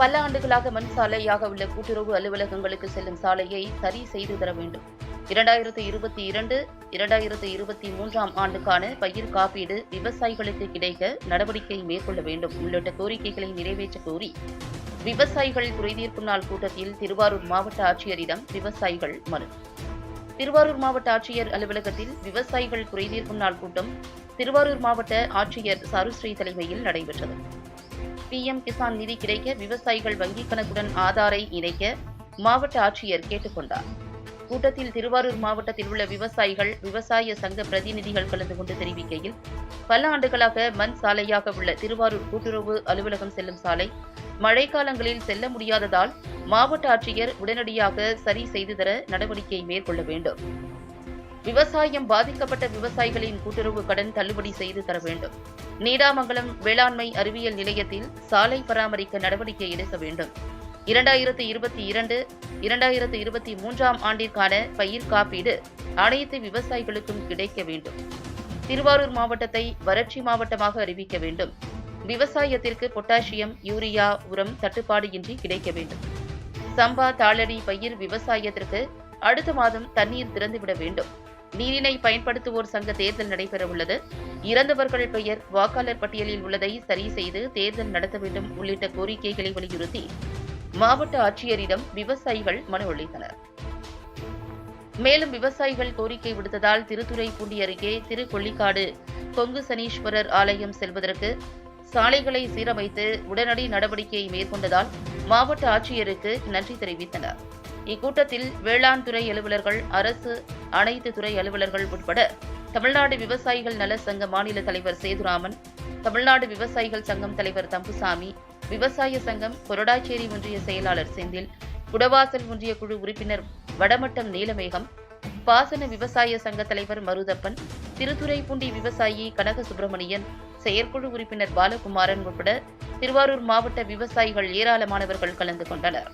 பல ஆண்டுகளாக மண் சாலையாக உள்ள கூட்டுறவு அலுவலகங்களுக்கு செல்லும் சாலையை சரி செய்து தர வேண்டும். இரண்டாயிரத்து இருபத்தி இரண்டு இரண்டாயிரத்து இருபத்தி மூன்றாம் ஆண்டுக்கான பயிர் காப்பீடு விவசாயிகளுக்கு கிடைக்க நடவடிக்கை மேற்கொள்ள வேண்டும் உள்ளிட்ட கோரிக்கைகளை நிறைவேற்ற கோரி விவசாயிகள் குறைதீர்ப்பு நாள் கூட்டத்தில் திருவாரூர் மாவட்ட ஆட்சியரிடம் விவசாயிகள் மனு. திருவாரூர் மாவட்ட ஆட்சியர் அலுவலகத்தில் விவசாயிகள் குறைதீர்க்கும் நாள் கூட்டம் திருவாரூர் மாவட்ட ஆட்சியர் சருஸ்ரீ தலைமையில் நடைபெற்றது. பிஎம் கிசான் நிதி கிடைக்க விவசாயிகள் வங்கிக் கணக்குடன் ஆதாரை இணைக்க மாவட்ட ஆட்சியர் கேட்டுக்கொண்டார். கூட்டத்தில் திருவாரூர் மாவட்டத்தில் உள்ள விவசாயிகள் விவசாய சங்க பிரதிநிதிகள் கலந்து கொண்டு தெரிவிக்கையில் பல ஆண்டுகளாக மண் சாலையாக உள்ள திருவாரூர் கூட்டுறவு அலுவலகம் செல்லும் சாலை மழைக்காலங்களில் செல்ல முடியாததால் மாவட்ட ஆட்சியர் உடனடியாக சரி செய்து தர நடவடிக்கை மேற்கொள்ள வேண்டும். விவசாயம் பாதிக்கப்பட்ட விவசாயிகளின் கூட்டுறவு கடன் தள்ளுபடி செய்து தர வேண்டும். நீடாமங்கலம் வேளாண்மை அறிவியல் நிலையத்தில் சாலை பராமரிக்க நடவடிக்கை எடுக்க வேண்டும். இரண்டாயிரத்து இருபத்தி இரண்டு இரண்டாயிரத்து இருபத்தி மூன்றாம் ஆண்டிற்கான பயிர் காப்பீடு அனைத்து விவசாயிகளுக்கும் கிடைக்க வேண்டும். திருவாரூர் மாவட்டத்தை வறட்சி மாவட்டமாக அறிவிக்க வேண்டும். விவசாயத்திற்கு பொட்டாசியம் யூரியா உரம் தட்டுப்பாடு இன்றி கிடைக்க வேண்டும். சம்பா தாளடி பயிர் விவசாயத்திற்கு அடுத்த மாதம் தண்ணீர் திறந்துவிட வேண்டும். நீரினை பயன்படுத்துவோர் சங்க தேர்தல் நடைபெற உள்ளது இறந்தவர்கள் பெயர் வாக்காளர் பட்டியலில் உள்ளதை சரி செய்து தேர்தல் நடத்த வேண்டும் உள்ளிட்ட கோரிக்கைகளை வலியுறுத்தி மாவட்ட ஆட்சியரிடம் விவசாயிகள் மனு அளித்தனர். மேலும் விவசாயிகள் கோரிக்கை விடுத்ததால் திருத்துறைப்பூண்டி அருகே திருக்கொள்ளிக்காடு கொங்கு சனீஸ்வரர் ஆலயம் செல்வதற்கு சாலைகளை சீரமைத்து உடனடி நடவடிக்கையை மேற்கொண்டதால் மாவட்ட ஆட்சியருக்கு நன்றி தெரிவித்தனர். இக்கூட்டத்தில் வேளாண் துறை அலுவலர்கள் அரசு அனைத்து துறை அலுவலர்கள் உட்பட தமிழ்நாடு விவசாயிகள் நல சங்க மாநில தலைவர் சேதுராமன் தமிழ்நாடு விவசாயிகள் சங்கம் தலைவர் தம்புசாமி விவசாய சங்கம் கொரடாச்சேரி ஒன்றிய செயலாளர் செந்தில் குடவாசல் ஒன்றிய குழு உறுப்பினர் வடமட்டம் நீலமேகம் பாசன விவசாய சங்க தலைவர் மருதப்பன் திருத்துறைப்பூண்டி விவசாயி கனக சுப்பிரமணியன் செயற்குழு உறுப்பினர் பாலகுமாரன் உட்பட திருவாரூர் மாவட்ட விவசாயிகள் ஏராளமானவர்கள் கலந்து கொண்டனர்.